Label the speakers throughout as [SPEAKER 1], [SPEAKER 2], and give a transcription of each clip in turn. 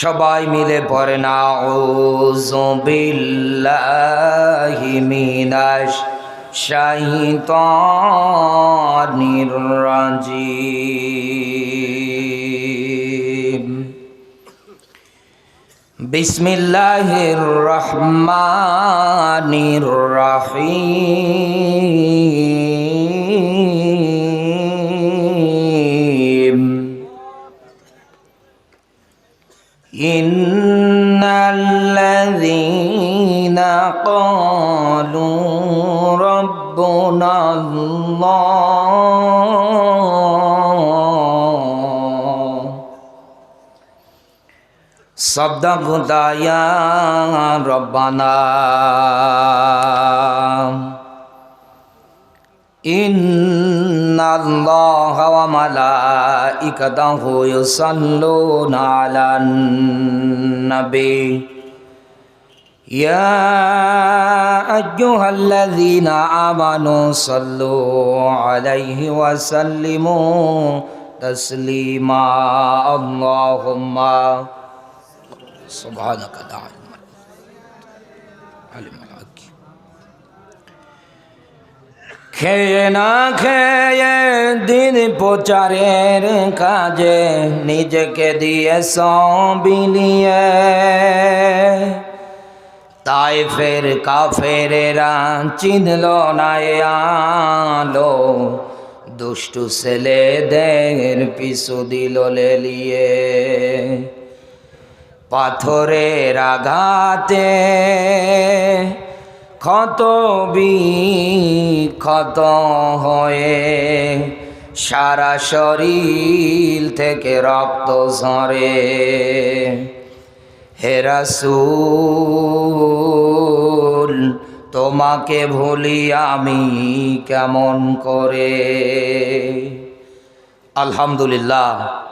[SPEAKER 1] সবাই মিলে পড়ে না ওযু বিল্লাহি মিনাশ শাইতানির রাজিম। বিসমিল্লাহির রহমানির রহিম। إن الذين قالوا ربنا الله صدقت يا ربنا إن الله وملائكته يصلون على النبي. يا أيها الذين آمنوا صلوا عليه وسلموا تسليما. اللهم سبحانك لا علم علم الحكيم খেয়ে না খেয়ে দিন প্রচারের কাজে নিজেকে দিয়ে বিলিয়ে। তাই ফের কাফেরেরা চিনল না আলো। দুষ্টু ছেলেদের পিছু দিল লেলিয়ে। পাথরের আঘাতে ক্ষত ক্ষত হয়ে? সারা শরীর থেকে রক্ত ঝরে। হেরাসুল তোমাকে ভুলি আমি কেমন করে? আলহামদুলিল্লাহ।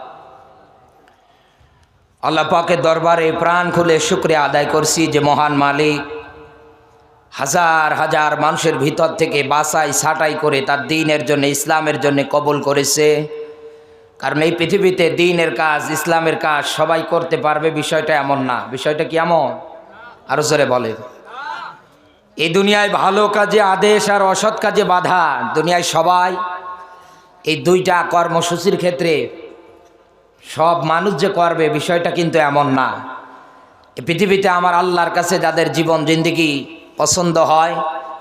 [SPEAKER 1] আল্লাহ পাকের দরবারে প্রাণ খুলে শুক্রিয়া আদায় করছি যে মহান মালিক হাজার হাজার মানুষের ভিতর থেকে বাসাই ছাটাই করে তার দিনের জন্য, ইসলামের জন্য কবল করেছে। কারণ এই পৃথিবীতে দিনের কাজ, ইসলামের কাজ সবাই করতে পারবে, বিষয়টা এমন না। বিষয়টা কি এমন? আরও জোরে বলে এই দুনিয়ায় ভালো কাজে আদেশ আর অসৎ কাজে বাধা, দুনিয়ায় সবাই এই দুইটা কর্মসূচির ক্ষেত্রে সব মানুষ যে করবে, বিষয়টা কিন্তু এমন না। এই পৃথিবীতে আমার আল্লাহর কাছে যাদের জীবন, জিন্দিগি পছন্দ হয়,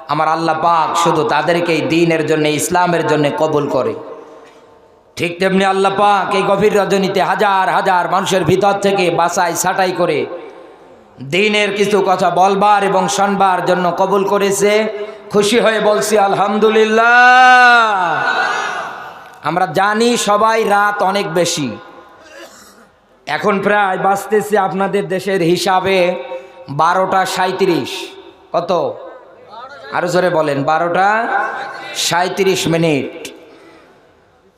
[SPEAKER 1] আমার আল্লাহ পাক শুধু তাদেরকেই দিনের জন্য, ইসলামের জন্য কবুল করে। ঠিক তেমনি আল্লাহ পাক এই গভীর রজনীতে হাজার হাজার মানুষের ভিতর থেকে বাসাই ছাটাই করে দিনের কিছু কথা বলবার এবং শোনবার জন্য কবুল করেছে। খুশি হয়ে বলছি, আলহামদুলিল্লাহ। আমরা জানি সবাই রাত অনেক বেশি। এখন প্রায় বাঁচতেছে আপনাদের দেশের হিসাবে বারোটা সাঁত্রিশ কত? আরও জোরে বলেন, বারোটা সাঁত্রিশ মিনিট।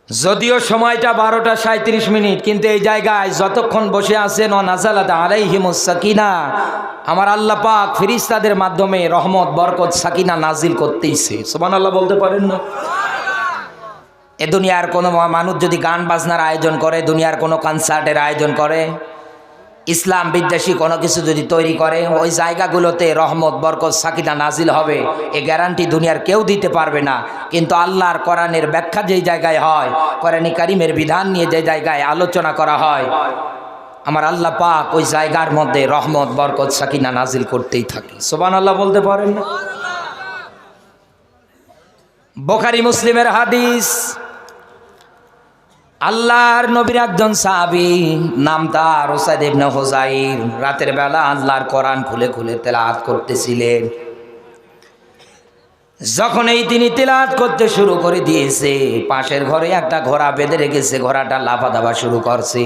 [SPEAKER 1] যদিও সময়টা বারোটা সাঁত্রিশ মিনিট, কিন্তু এই জায়গায় যতক্ষণ বসে আছেন ও নাজালাত আলাইহিমুসাকিনা আমার আল্লাহ পাক ফিরিস্তাদের মাধ্যমে রহমত, বরকত, সাকিনা নাজিল করতেইছে। সোমান আল্লাহ বলতে পারেন না? এ দুনিয়ার কোনো মানুষ যদি গান বাজনার আয়োজন করে, দুনিয়ার কোনো কনসার্টের আয়োজন করে ইসলাম বিদ্বেষী কোনো কিছু যদি তৈরি করে, ওই জায়গাগুলোতে রহমত, বরকত, সাকিনা নাজিল হবে, এ গ্যারান্টি দুনিয়ার কেউ দিতে পারবে না। কিন্তু আল্লাহর কোরআনের ব্যাখ্যা যেই জায়গায় হয়, কোরআনী কারিমের বিধান নিয়ে যে জায়গায় আলোচনা করা হয়, আমার আল্লাহ পাক ওই জায়গার মধ্যে রহমত, বরকত, সাকিনা নাজিল করতেই থাকে। সোবান আল্লাহ বলতে পারেন না? বোখারি মুসলিমের হাদিস আল্লাহর নবীর একজন সাহাবি, নাম তার ওসাইদ ইবনে হোজাইর রাতের বেলা আল্লাহর কোরআন খুলে খুলে তেলাওয়াত করতেছিলেন। যখন এই তিনি তেলাওয়াত করতে শুরু করে দিয়েছে, পাশের ঘরে একটা ঘোড়া বেঁধে রেখেছে, ঘোড়াটা লাফা দাবা শুরু করছে।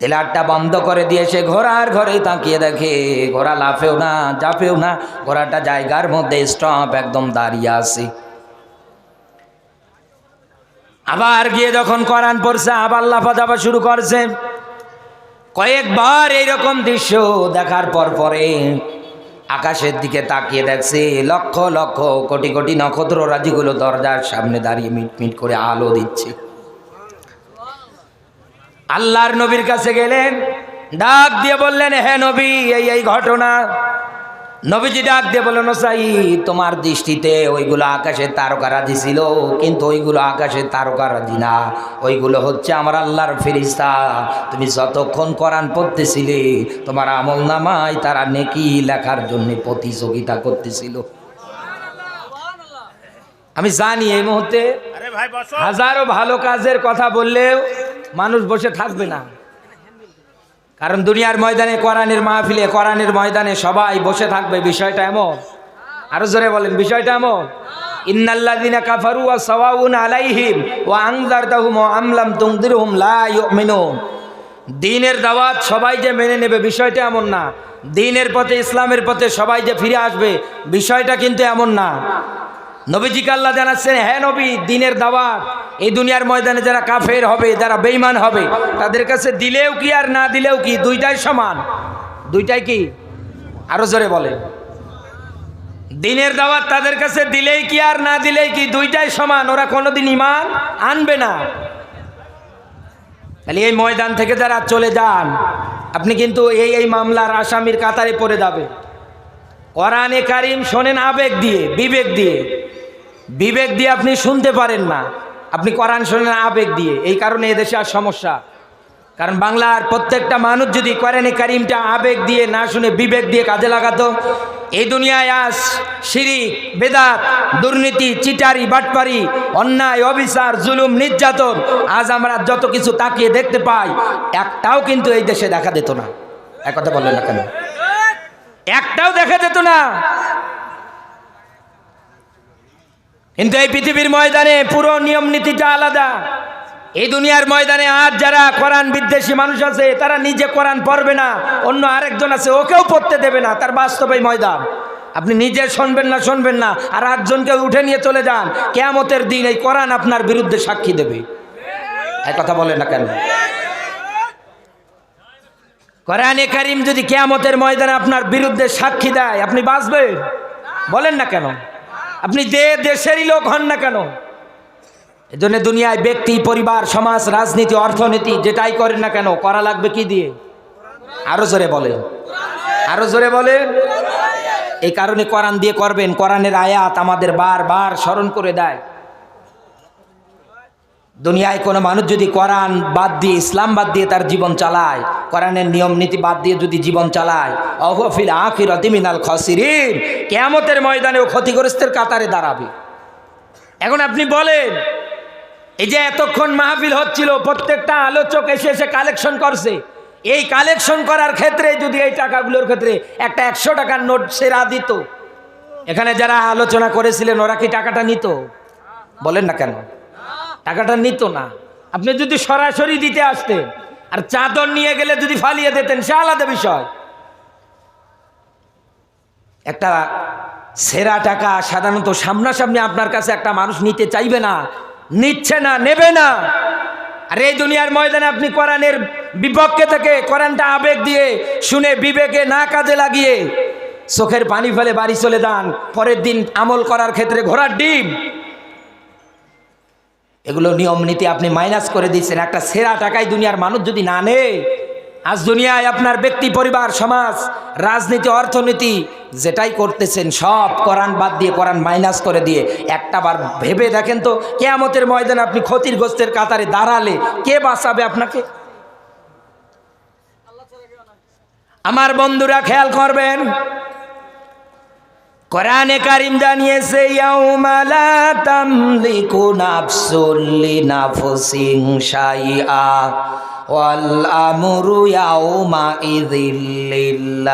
[SPEAKER 1] তেলারটা বন্ধ করে দিয়েছে ঘোড়ার ঘরে তাকিয়ে দেখে, ঘোড়া লাফেও না জাফেও না, ঘোড়াটা জায়গার মধ্যে স্টপ একদম দাঁড়িয়ে আছে। আবার গিয়ে যখন কোরআন পড়ছে, আবার লাফাজাফা শুরু করছে। কয়েকবার এইরকম দৃশ্য দেখার পর পরে আকাশের দিকে তাকিয়ে দেখছে, লক্ষ লক্ষ কোটি কোটি নক্ষত্র রাজিগুলো দরজার সামনে দাঁড়িয়ে মিট মিট করে আলো দিচ্ছে। আল্লাহর নবীর কাছে গেলেন, ডাক দিয়ে বললেন হ্যাঁ নবী, এই এই ঘটনা নবীজি ডাক দিয়ে বললেন সাই তোমার দৃষ্টিতে ওইগুলো আকাশের তারকারাজি ছিল কিন্তু ওইগুলো আকাশের তারকারাজি না। ওইগুলো হচ্ছে আমার আল্লাহর ফেরিস্তা তুমি যতক্ষণ কোরআন পড়তেছিলে তোমার আমল নামায় তারা নেকি লেখার জন্য প্রতিযোগিতা করতেছিল। আমি জানি এই মুহূর্তে
[SPEAKER 2] আরে ভাই বসো।
[SPEAKER 1] হাজারো ভালো কাজের কথা বললেও মানুষ বসে থাকবে না। কারণ দুনিয়ার ময়দানে কোরআনের মাহফিলে, কোরআনের ময়দানে সবাই বসে থাকবে, বিষয়টা এমন। আরও জোরে বলেন, বিষয়টা এমন। ইন্নাল্লাযিনা কাফারু ওয়া সাওয়াউন আলাইহিম ওয়া আনজারতাহুম ওয়া আমলাম তুনদিরহুম লা ইউমিনুন। দিনের দাওয়াত সবাই যে মেনে নেবে, বিষয়টা এমন না। দিনের পথে, ইসলামের পথে সবাই যে ফিরে আসবে, বিষয়টা কিন্তু এমন না। নবীজিকে আল্লাহ জানাচ্ছেন হ্যাঁ নবী, দিনের দাওয়াত, এই দুনিয়ার ময়দানে যারা কাফের হবে, যারা বেইমান হবে, তাদের কাছে দিলেও কি আর না দিলেও কি দুইটাই সমান? দুইটাই কি? আরও জোরে বলে। দিনের দাওয়াত তাদের কাছে দিলেই কি আর না দিলেই কি দুইটাই সমান? ওরা কোনোদিন ইমান আনবে না। তাহলে এই ময়দান থেকে যারা চলে যান, আপনি কিন্তু এই এই মামলার আসামির কাতারে পড়ে যাবে। কোরআনে কারিম শোনেন আবেগ দিয়ে, বিবেক দিয়ে। বিবেক দিয়ে আপনি শুনতে পারেন না। আপনি কোরআন শোনেন আবেগ দিয়ে। এই কারণে এদেশে আর সমস্যা। কারণ বাংলার প্রত্যেকটা মানুষ যদি কোরআনে কারিমটা আবেগ দিয়ে না শুনে বিবেক দিয়ে কাজে লাগাতো, এই দুনিয়ায় আজ শিরিক, বেদাত, দুর্নীতি, চিটারি, বাটপারি, অন্যায়, অবিচার, জুলুম, নির্যাতন, আজ আমরা যত কিছু তাকিয়ে দেখতে পাই, একটাও কিন্তু এই দেশে দেখা দিত না। এক কথা বললেন না কেন? একটাও দেখা যেত না। কিন্তু এই পৃথিবীর ময়দানে পুরো নিয়ম নীতিটা আলাদা। এই দুনিয়ার ময়দানে আজ যারা কোরআন বিদ্বেষী মানুষ আছে, তারা নিজে কোরআন পড়বে না, অন্য আরেকজন আছে, ওকেও পড়তে দেবে না, তার বাস্তবে ময়দান। আপনি নিজে শুনবেন না শুনবেন না, আর আটজনকে উঠে নিয়ে চলে যান, কেয়ামতের দিন এই কোরআন আপনার বিরুদ্ধে সাক্ষী দেবে। এক কথা বলে না কেন? কোরআনে কারিম যদি কেয়ামতের ময়দানে আপনার বিরুদ্ধে সাক্ষী দেয়, আপনি বাঁচবেন? বলেন না কেন? আপনি যে দেশেরই লোক হন না কেন, এজন্য দুনিয়ায় ব্যক্তি, পরিবার, সমাজ, রাজনীতি, অর্থনীতি, যেটাই করেন না কেন, করা লাগবে কি দিয়ে? আরও জোরে বলেন। আরও জোরে বলে এই কারণে কোরআন দিয়ে করবেন। কোরআনের আয়াত আমাদের বার বার স্মরণ করে দেয়। দুনিয়ায় কোনো মানুষ যদি কোরআন বাদ দিয়ে, ইসলাম বাদ দিয়ে তার জীবন চালায়, কোরআনের নিয়ম নীতি বাদ দিয়ে যদি জীবন চালায় অহফিল আখির অতিমিনাল খসিরিন, কেয়ামতের ময়দানেও ক্ষতিগ্রস্তের কাতারে দাঁড়াবে। এখন আপনি বলেন, এই যে এতক্ষণ মাহফিল হচ্ছিল, প্রত্যেকটা আলোচক এসে এসে কালেকশন করছে। এই কালেকশন করার ক্ষেত্রে যদি এই টাকাগুলোর ক্ষেত্রে একটা একশো টাকার নোট সেরা দিত। এখানে যারা আলোচনা করেছিলেন, ওরা কি টাকাটা নিত? বলেন না কেন? টাকাটা নিত না। আপনি যদি সরাসরি দিতে আসতেন, আর চাদর নিয়ে গেলে যদি ফালিয়ে দিতেন, সে আলাদা বিষয়। একটা সেরা টাকা সাধারণত সামনাসামনি আপনার কাছে একটা মানুষ নিতে চাইবে না, নিচ্ছে না, নেবে না। আর এই দুনিয়ার ময়দানে আপনি কোরআনের বিপক্ষে থেকে কোরআনটা আবেগ দিয়ে শুনে বিবেকে না কাজে লাগিয়ে চোখের পানি ফেলে বাড়ি চলে যান, পরের দিন আমল করার ক্ষেত্রে ঘোড়ার ডিম। এগুলো নিয়ম নীতি আপনি মাইনাস করে দিচ্ছেন একটা সেরা টাকায় দুনিয়ার মানুষ যদি না নেয়, আজ দুনিয়ায় আপনার ব্যক্তি, পরিবার, সমাজ, রাজনীতি, অর্থনীতি, যেটাই করতেছেন, সব কোরআন বাদ দিয়ে, কোরআন মাইনাস করে দিয়ে একটা বার ভেবে দেখেন তো, কেয়ামতের ময়দানে আপনি ক্ষতিগ্রস্তের কাতারে দাঁড়ালে কে বাঁচাবে আপনাকে? আমার বন্ধুরা খেয়াল করবেন কোরআনে কারিম জানিয়েছে, ইয়াউমা লা তামলিকু নাফসুল লিনাফসিন শাইআ ওয়াল আমরু ইয়াউমা ইযিল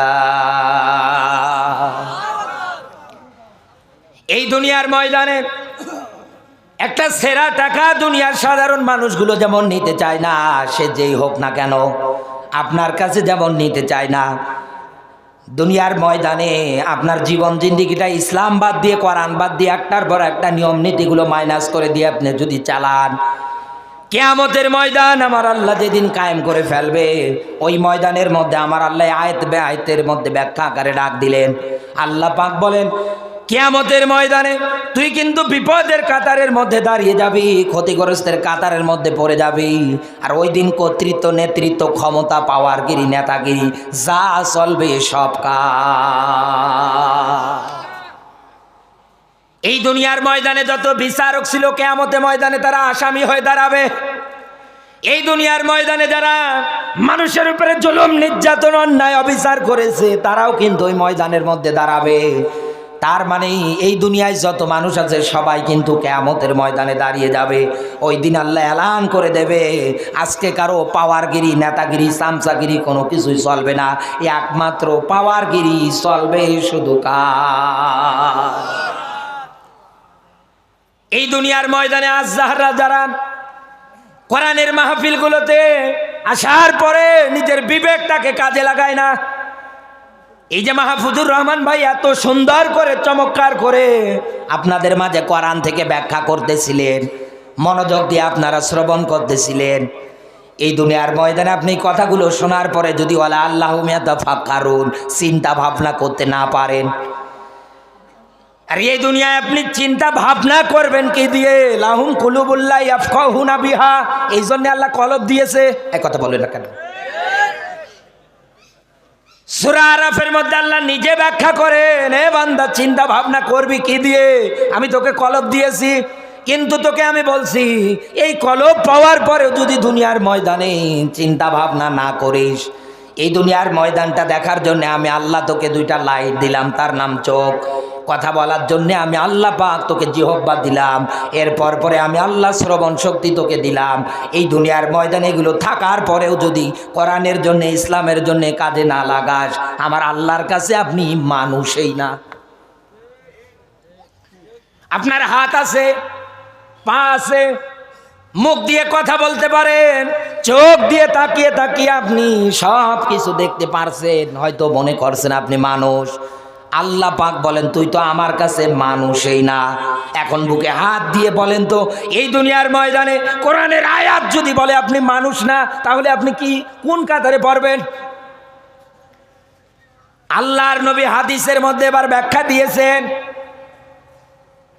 [SPEAKER 1] এই দুনিয়ার ময়দানে একটা সেরা টাকা দুনিয়ার সাধারণ মানুষগুলো যেমন নিতে চায় না, সে যেই হোক না কেন, আপনার কাছে যেমন নিতে চায় না দুনিয়ার ময়দানে আপনার জীবন জিন্দিগিটা ইসলাম বাদ দিয়ে করান বাদ দিয়ে, একটার পর একটা নিয়ম নীতিগুলো মাইনাস করে দিয়ে আপনি যদি চালান, কেয়ামতের ময়দান আমার আল্লাহ যেদিন কায়েম করে ফেলবে, ওই ময়দানের মধ্যে আমার আল্লাহ আয়ত বে আয়তের মধ্যে ব্যাখ্যা আকারে ডাক দিলেন। আল্লাহ পাক বলেন কেয়ামতের ময়দানে তুই কিন্তু বিপদের কাতারের মধ্যে দাঁড়িয়ে যাবি, ক্ষতিগ্রস্তের কাতারের মধ্যে পড়ে যাবি। আর ওই দিন কর্তৃত্ব, নেতৃত্ব, ক্ষমতা, পাওয়ারগিরি, নেতাগিরি, যা চলবে সব কাজ। এই দুনিয়ার ময়দানে যত বিচারক ছিল, কেয়ামতে ময়দানে তারা আসামি হয়ে দাঁড়াবে। এই দুনিয়ার ময়দানে যারা মানুষের উপরে জুলুম, নির্যাতন, অন্যায়, অবিচার করেছে, তারাও কিন্তু ওই ময়দানের মধ্যে দাঁড়াবে। তার মানে এই দুনিয়ায় যত মানুষ আছে, সবাই কিন্তু কেয়ামতের ময়দানে দাঁড়িয়ে যাবে। ওই দিন আল্লাহ এলান করে দেবে। আজকে কারও পাওয়ারগিরি, নেতাগিরি, সামসাগিরি কোনো কিছুই চলবে না। একমাত্র পাওয়ারগিরি চলবে শুধু এই দুনিয়ার ময়দানে আজ যাহারা যারা কোরআনের মাহফিলগুলোতে আসার পরে নিজের বিবেকটাকে কাজে লাগায় না এই যে মাহফুজুর রহমান ভাই, এত সুন্দর করে, চমৎকার করে আপনাদের মাঝে কোরআন থেকে ব্যাখ্যা করতেছিলেন, মনোযোগ দিয়ে আপনারা শ্রবণ করতেছিলেন। এই দুনিয়ার ময়দানে আপনি কথাগুলো শোনার পরে যদি ওলা আল্লাহ ফাঁকারুন চিন্তা ভাবনা করতে না পারেন। আর এই দুনিয়ায় আপনি চিন্তা ভাবনা করবেন কি দিয়ে? লাহুম কুলুবুল্লাহ ইয়াফকাহুনা বিহা। এই জন্য আল্লাহ কলব দিয়েছে। এক কথা বলেন না কেন? সূরা আরাফের মধ্যে আল্লাহ নিজে ব্যাখ্যা করেন, এ বান্দা, চিন্তা ভাবনা করবি কি দিয়ে? আমি তোকে কলব দিয়েছি, কিন্তু তোকে আমি বলছি, এই কলব পাওয়ার পরেও যদি দুনিয়ার ময়দানে চিন্তা ভাবনা না করিস, এই দুনিয়ার ময়দানটা দেখার জন্য আমি আল্লাহ তোকে দুইটা লাইট দিলাম, তার নাম চোখ। কথা বলার জন্যে আমি আল্লাহ পাক তোকে জিহব্বা দিলাম। এরপর পরে আমি আল্লাহ শ্রবণ শক্তি তোকে দিলাম। এই দুনিয়ার ময়দানে এগুলো থাকার পরেও যদি কোরআনের জন্য, ইসলামের জন্য কাজে না লাগাস, আমার আল্লাহর কাছে আপনি মানুষই না। আপনার হাত আছে, পা আছে, মুখ দিয়ে কথা বলতে পারেন, চোখ দিয়ে তাকিয়ে তাকিয়ে আপনি সব কিছু দেখতে পারছেন, হয়তো মনে করছেন আপনি মানুষ। আল্লাহ পাক বলেন, তুই তো আমার কাছে মানুষই না। এখন বুকে হাত দিয়ে বলেন তো, এই দুনিয়ার ময়দানে কোরআনের আয়াত যদি বলে আপনি মানুষ না, তাহলে আপনি কি কোন কাতারে পড়বেন? আল্লাহর নবী হাদিসের মধ্যে এবার ব্যাখ্যা দিয়েছেন।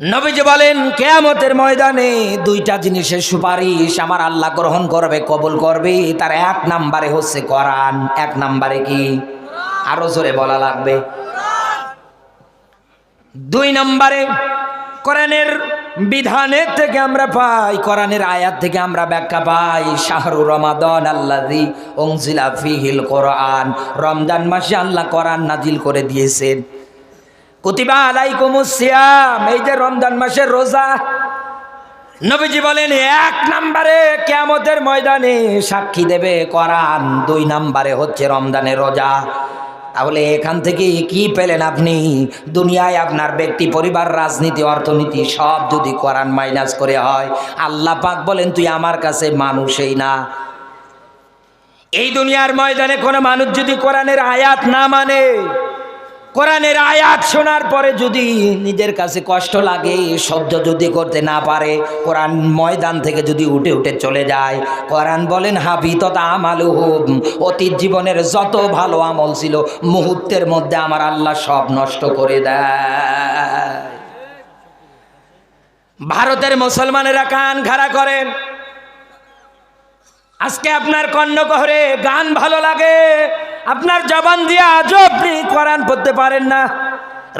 [SPEAKER 1] নবীজি বলেন, কেয়ামতের ময়দানে দুইটা জিনিসের সুপারিশ আমার আল্লাহ গ্রহণ করবে, কবুল করবে। তার এক নাম্বারে হচ্ছে কোরআন, এক নাম্বারে কি? আরও জোরে বলা লাগবে। দুই নম্বরে, কোরআনের বিধানের থেকে আমরা পাই, কোরআনের আয়াত থেকে আমরা ব্যাখ্যা পাই, শাহরু রমাদন আল্লাহি ওংজিলা ফিহিল কোরআন, রমজান মাসে আল্লাহ কোরআন নাজিল করে দিয়েছেন। কুতিবা আলাইকুমুসিয়াম এই যে রমজান মাসের রোজা, নবীজি বলেন, এক নম্বরে কেয়ামতের ময়দানে সাক্ষী দেবে কোরআন, দুই নম্বরে হচ্ছে রমজানের রোজা। তাহলে এখান থেকে কি পেলেন আপনি? দুনিয়ায় আপনার ব্যক্তি, পরিবার, রাজনীতি, অর্থনীতি সব যদি কোরআন মাইনাস করে হয়, আল্লাহ পাক বলেন, তুই আমার কাছে মানুষই না। এই দুনিয়ার ময়দানে কোনো মানুষ যদি কোরআনের আয়াত না মানে কোরআনের আয়াত শোনার পরে যদি নিজের কাছে কষ্ট লাগে, সহ্য যদি করতে না পারে, কোরআন ময়দান থেকে যদি উঠে উঠে চলে যায়, কোরআন বলেন হাবি তথা আমালু হোম অতীত জীবনের যত ভালো আমল ছিল, মুহূর্তের মধ্যে আমার আল্লাহ সব নষ্ট করে দেয়। ভারতের মুসলমানেরা কান খাড়া করেন। আজকে আপনার কর্ণকহরে গান ভালো লাগে। আপনার জবান দিয়ে আজও আপনি কোরআন পড়তে পারেন না।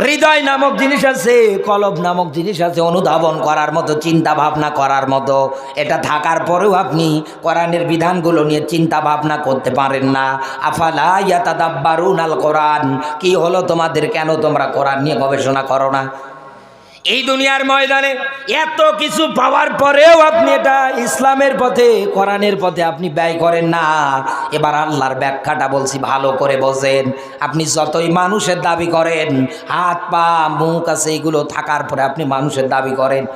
[SPEAKER 1] হৃদয় নামক জিনিস আছে, কলব নামক জিনিস আছে, অনুধাবন করার মতো, চিন্তা ভাবনা করার মতো। এটা থাকার পরেও আপনি কোরআনের বিধানগুলো নিয়ে চিন্তা ভাবনা করতে পারেন না। আফালা ইয়াতাদাব্বারুন আল কোরআন? কি হলো তোমাদের? কেন তোমরা কোরআন নিয়ে গবেষণা করো না? এই দুনিয়ার ময়দানে এত কিছু পাওয়ার পরেও আপনি এটা ইসলামের পথে, কোরআনের পথে আপনি ব্যয় করেন না। এবার আল্লাহর ব্যাখ্যাটা বলছি, ভালো করে বোঝেন। আপনি যতই মানুষের দাবি করেন, হাত, পা, মুখ আছে, এগুলো থাকার পরে আপনি মানুষের দাবি করেন।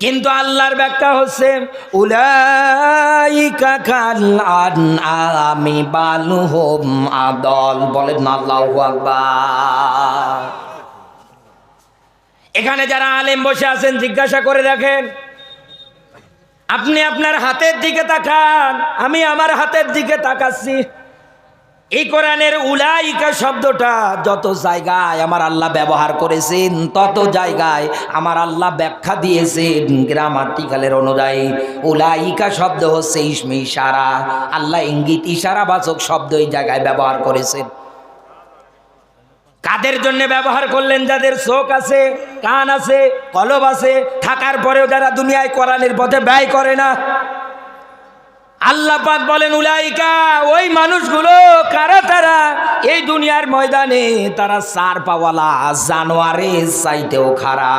[SPEAKER 1] কিন্তু আল্লাহর ব্যাখ্যা হচ্ছে আমি আদল। বলেন আল্লাহু আকবার। এখানে যারা আলেম বসে আছেন, জিজ্ঞাসা করে দেখেন। আপনি আপনার হাতের দিকে তাকান, আমি আমার হাতের দিকে তাকাচ্ছি। এই কোরআনের উলাইকা শব্দটা যত জায়গায় আমার আল্লাহ ব্যবহার করেছেন, তত জায়গায় আমার আল্লাহ ব্যাখ্যা দিয়েছেন, গ্রামাটিক্যালের অনুযায়ী। উলাইকা শব্দ হচ্ছে ইসমে ইশারা। আল্লাহ ইঙ্গিত ইশারাবাচক শব্দ এই জায়গায় ব্যবহার করেছেন। কাদের জন্য ব্যবহার করলেন? যাদের চোখ আছে, কান আছে, কলব আছে, থাকার পরেও যারা দুনিয়ায় কোরআনের পথে ব্যয় করে না। আল্লাহ পাক বলেন, উলাইকা, ওই মানুষগুলো কারা তারা? এই দুনিয়ার ময়দানে তারা সার পাওয়ালা জানোয়ারে চাইতেও খারা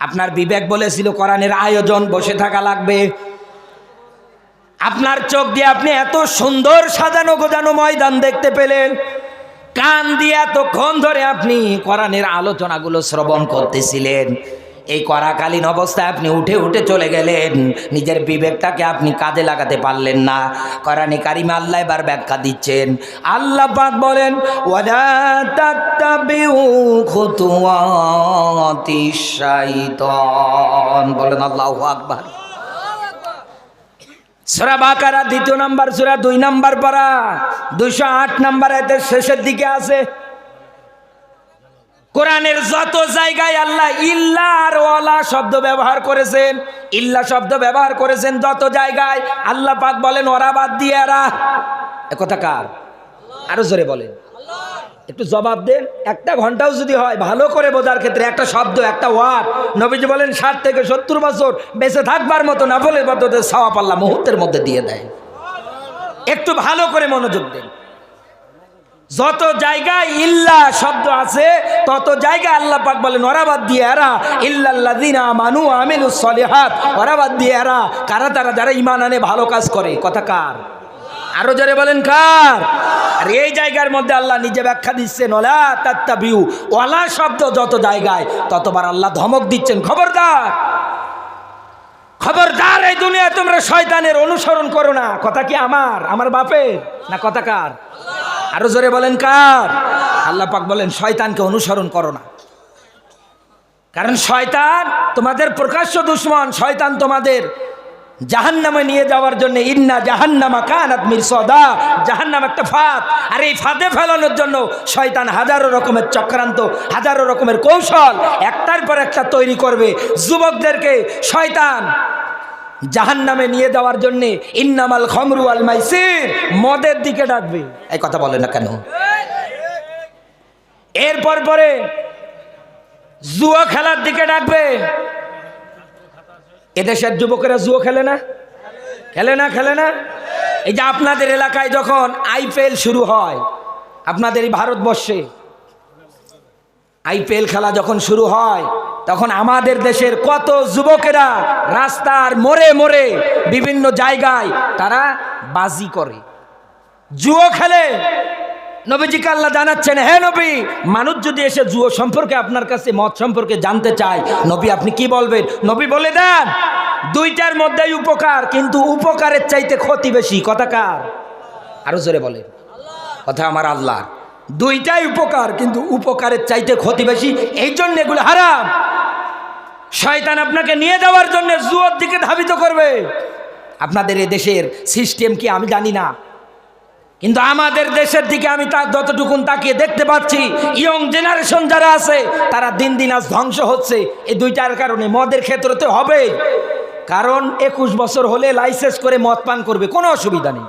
[SPEAKER 1] আপনার বিবেক বলেছিল, কোরআনের আয়োজন বসে থাকা লাগবে। আপনার চোখ দিয়ে আপনি এত সুন্দর সাজানো গোজানো ময়দান দেখতে পেলেন। কান দিয়ে এতক্ষণ ধরে আপনি কোরআনের আলোচনাগুলো শ্রবণ করতেছিলেন। এই করাকালীন অবস্থায় আপনি উঠে উঠে চলে গেলেন। নিজের বিবেকটাকে আপনি কাজে লাগাতে পারলেন না। কোরআনে কারিমা আল্লাহ এবার ব্যাখ্যা দিচ্ছেন। আল্লাহ পাক বলেন বলেন আল্লাহ আকবার। সুরা বাকারা দ্বিতীয় নাম্বার, সুরা দুই নাম্বার পারা দুইশো আট নাম্বার এতে শেষের দিকে আছে। কোরআনের যত জায়গায় আল্লাহ ইল্লা আর ওয়ালা শব্দ ব্যবহার করেছেন, ইল্লা শব্দ ব্যবহার করেছেন যত জায়গায়, আল্লাহ পাক বলেন, ওরা বাদ দিয়ে এরা। একথা কার? আরও জোরে বলেন। একটু জবাব দেন। একটা ঘন্টাও যদি হয়, ভালো করে বোঝার ক্ষেত্রে একটা শব্দ, একটা ওয়ার্ড, নবীজি বলেন, ষাট থেকে সত্তর বছর বেঁচে থাকবার মতো না বলে সাওয়া পাল্লা মুহূর্তের মধ্যে দিয়ে দেয়। একটু ভালো করে মনোযোগ দেন। যত জায়গায় ইল্লা শব্দ আছে, তত জায়গায় আল্লাহ পাক বলেন ওরাবাদ দিয়ে এরা, ইল্লাল্লাযিনা মানু আমিলু সলিহাত ওরাবাদ দিয়ে এরা। কারা তারা, যারা ইমান আনে, ভালো কাজ করে, কথা কার? আরও জোরে বলেন কার? আর এই জায়গার মধ্যে আল্লাহ নিজে ব্যাখ্যা দিচ্ছেন, ওলা তাত্তাবিউ। ওলা শব্দ যত জায়গায়, ততবার আল্লাহ ধমক দিচ্ছেন, খবরদার খবরদার, এই দুনিয়া তোমরা শয়তানের অনুসরণ করো না। কথা কি আমার? আমার বাপের? না কথা কার? আরও জোরে বলেন কার? আল্লাহ পাক বলেন, শয়তানকে অনুসরণ করো না। কারণ শয়তান তোমাদের প্রকাশ্য দুশ্মন, শয়তান তোমাদের জাহান্নামে নিয়ে যাওয়ার জন্য ইন্না জাহান্নামা কানাত মিরসদা, জাহান্নাম একটা ফাঁদ। আর এই ফাঁদে ফেলানোর জন্য শয়তান হাজারো রকমের চক্রান্ত, হাজারো রকমের কৌশল, একটার পর একটা তৈরি করবে। যুবকদেরকে শয়তান জাহান নামে নিয়ে যাওয়ার জন্য ইন্নামাল খমরু আল মাইসির মদের দিকে ডাকবে। এই কথা বলে না কেন? এরপর পরে জুয়া খেলার দিকে ডাকবে। এদেশের যুবকেরা জুয়ো খেলে না? খেলে না খেলে না? এই যে আপনাদের এলাকায় যখন আইপিএল শুরু হয় আপনাদের এই ভারতবর্ষে, আইপিএল খেলা যখন শুরু হয়, তখন আমাদের দেশের কত যুবকেরা রাস্তার মোড়ে মোড়ে বিভিন্ন জায়গায় তারা বাজি করে। জুয়ো খেলে নবীজিকে আল্লাহ জানাচ্ছেন হ্যাঁ নবী, মানুষ যদি এসে জুয়ো সম্পর্কে আপনার কাছে, মত সম্পর্কে জানতে চায়, নবী আপনি কি বলবেন? নবী বলে দেন, দুইটার মধ্যেই উপকার, কিন্তু উপকারের চাইতে ক্ষতি বেশি। কথাকার আরও জোরে বলেন। কথা আমার আল্লাহ
[SPEAKER 2] দুইটাই উপকার, কিন্তু উপকারের চাইতে ক্ষতি বেশি, এই জন্য এগুলো হারাম। শয়তান আপনাকে নিয়ে যাওয়ার জন্য জুয়োর দিকে ধাবিত করবে। আপনাদের এ দেশের সিস্টেম কি আমি জানি না। কিন্তু আমাদের দেশের দিকে আমি তার যতটুকুন তাকিয়ে দেখতে পাচ্ছি ইয়ং জেনারেশন যারা আছে, তারা দিন দিন আজ ধ্বংস হচ্ছে। এই দুইটার কারণে মদের ক্ষেত্রতে হবে। কারণ একুশ বছর হলে লাইসেন্স করে মদ পান করবে, কোনো অসুবিধা নেই।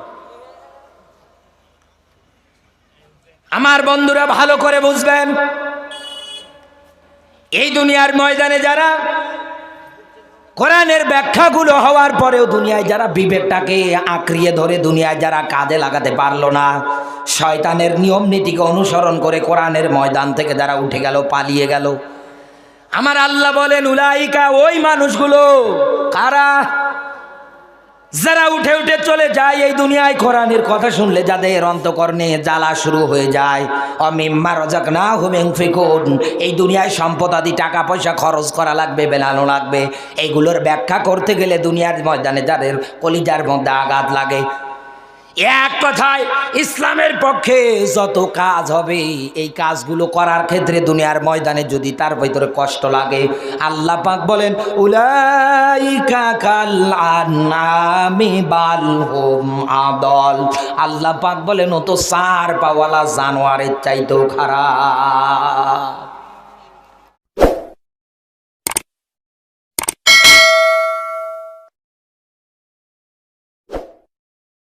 [SPEAKER 2] আমার বন্ধুরা ভালো করে বুঝবেন, এই দুনিয়ার ময়দানে যারা কোরআনের ব্যাখ্যাগুলো হওয়ার পরেও দুনিয়ায় যারা বিবেকটাকে আঁকড়িয়ে ধরে, দুনিয়ায় যারা কাজে লাগাতে পারল না, শয়তানের নিয়ম নীতিকে অনুসরণ করে কোরআনের ময়দান থেকে যারা উঠে গেল, পালিয়ে গেল। আমার আল্লাহ বলেন, উলাইকা ওই মানুষগুলো, কারা? যারা উঠে উঠে চলে যায়, এই দুনিয়ায় কোরআনের কথা শুনলে যাদের অন্তকরণে জ্বালা শুরু হয়ে যায়, অমিম্মা রজাক না হুমেং ফিকুন এই দুনিয়ায় সম্পদ আদি, টাকা পয়সা খরচ করা লাগবে বেলানো লাগবে। এইগুলোর ব্যাখ্যা করতে গেলে দুনিয়ার ময়দানে যাদের কলিজার মধ্যে আঘাত লাগে এক কথায়, ইসলামের পক্ষে যত কাজ হবে, এই কাজগুলো করার ক্ষেত্রে দুনিয়ার ময়দানে যদি তার ভিতরে কষ্ট লাগে, আল্লাহ পাক বলেন আদল। আল্লাহ পাক বলেন, ও তো সার পাওয়ালা জানোয়ারের চাইতেও খারাপ।